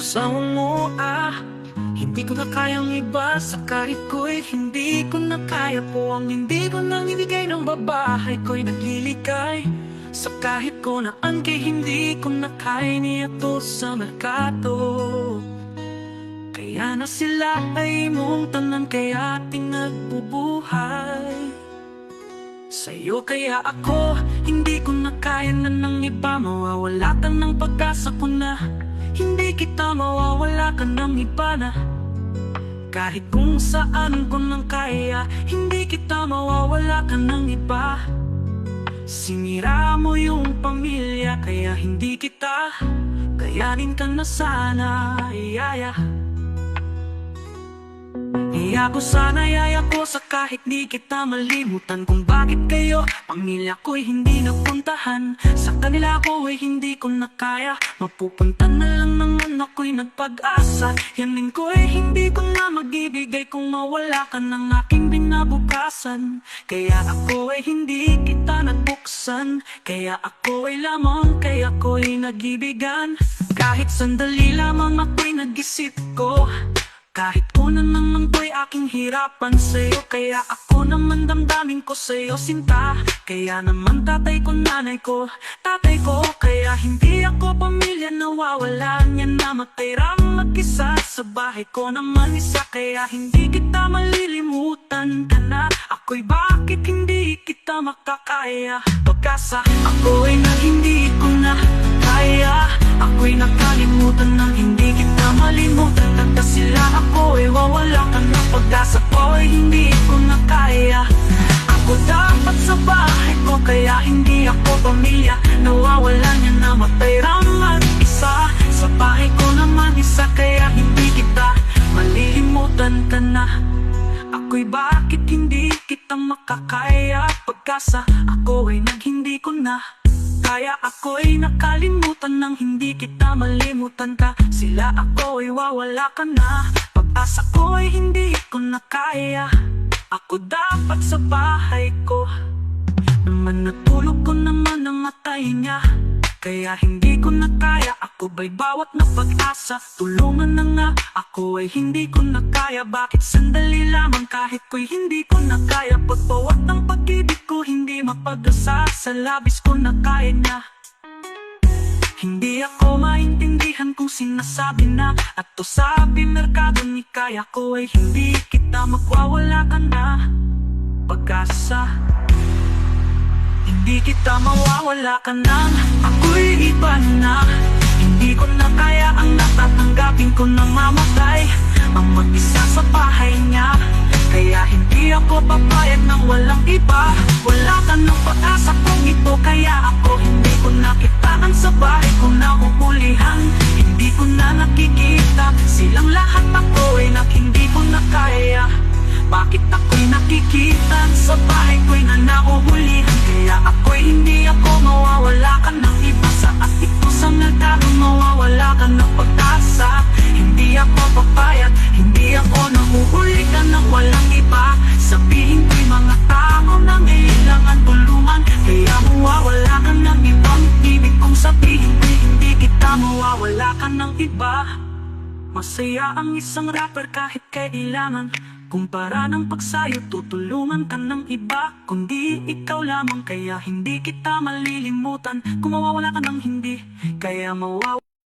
Asawa mo ah. Hindi ko na kayang ibasa Kahit ko'y hindi ko na kaya po Ang hindi ko nang ibigay ng babae Ko'y nagliligay. Sa kahit ko na ang kay hindi ko na kaya niya to sa merkado Kaya na sila ay mong tanan Kaya tinagbubuhay Sa'yo kaya ako Hindi ko na kaya na ng iba. Mawawala ka ng pag-asa ko na Hindi kita mawawala ka ng iba na Kahit kung saan ko nang kaya Hindi kita mawawala ka ng iba. Sinira mo yung pamilya Kaya hindi kita Kayanin ka na sana. Iyaya Iya ko sana yaya ko sa kahit di kita malimutan Kung bakit kayo, pamilya ko'y hindi napuntahan. Sa kanila ko ay hindi ko na kaya. Mapupunta na lang naman ako'y nagpag-asa. Yanin ko ay hindi ko na magibigay Kung mawala ka ng aking binabukasan. Kaya ako ay hindi kita nagbuksan Kaya ako ay lamang, kaya ako'y nagibigan Kahit sandali lamang ako'y nag-isip ko kahit una naman ko'y aking hirapan sa'yo Kaya ako naman damdamin ko sa'yo sinta. Kaya naman tatay ko, nanay ko, tatay ko Kaya hindi ako pamilya nawawala niya na matira mag-isa Sa bahay ko naman isa Kaya hindi kita malilimutan. Ka na Ako'y bakit hindi kita makakaya? Pagkasa ako ay na hindi ko na kaya. Ako'y nakalimutan ka ng pag-asa ko ay hindi ko na kaya. Ako dapat sa bahay ko kaya hindi ako pamilya. Nawawala niya na matayraman isa. Sa bahay ko naman isa kaya hindi kita malilimutan ka na. Ako'y bakit hindi kita makakaya? Pagkasa ako ay nag hindi ko na kaya. Ako'y nakalimutan ng hindi kita malimutan ka. Sila ako'y wawala ka na Pag-asa ko'y hindi ko na kaya. Ako dapat sa bahay ko. Naman natulog ko naman ang matay niya. Kaya hindi ko na kaya. Ako ba'y bawat na pag-asa Tulungan na nga. Ako ay hindi ko na kaya. Bakit sandali lamang kahit ko'y hindi ko na kaya? Pagbawat ng pag-ibig ko Hindi mapag-asa. Sa labis ko na kaya niya. Hindi ako maintindihan sinasabi na At to sabi merkado ni kaya ko ay hindi kita magwawala ka na. Pag-asa Hindi kita mawawala ka nang Ako'y iba na Hindi ko na kaya ang natatanggapin ko na mamatay. Ang mag-isa sa bahay niya Kaya hindi ako papayag ng walang iba. Wala ka ng pag-asa kung ito Kaya ako hindi ko nakitaan sa bahay ko na huhulihan bakit ako'y nakikita? Sa bahay ko'y na nahuhulihan Kaya ako'y hindi ako mawawala ka ng iba. Sa atik ko sa merkado mawawala ka ng pag-asa. Hindi ako papayag, hindi ako nahuhuli ka ng walang iba. Sabihin ko'y mga tao na ngailangan tulungan. Kaya mawawala ka ng ibang ibig kong sabihin. Ko'y hindi kita mawawala ka ng iba. Masaya ang isang rapper kahit kailangan Kumpara ng pagsayo, tutulungan ka ng iba. Kundi ikaw lamang, kaya hindi kita malilimutan. Kung mawawala ka ng hindi, kaya mawawala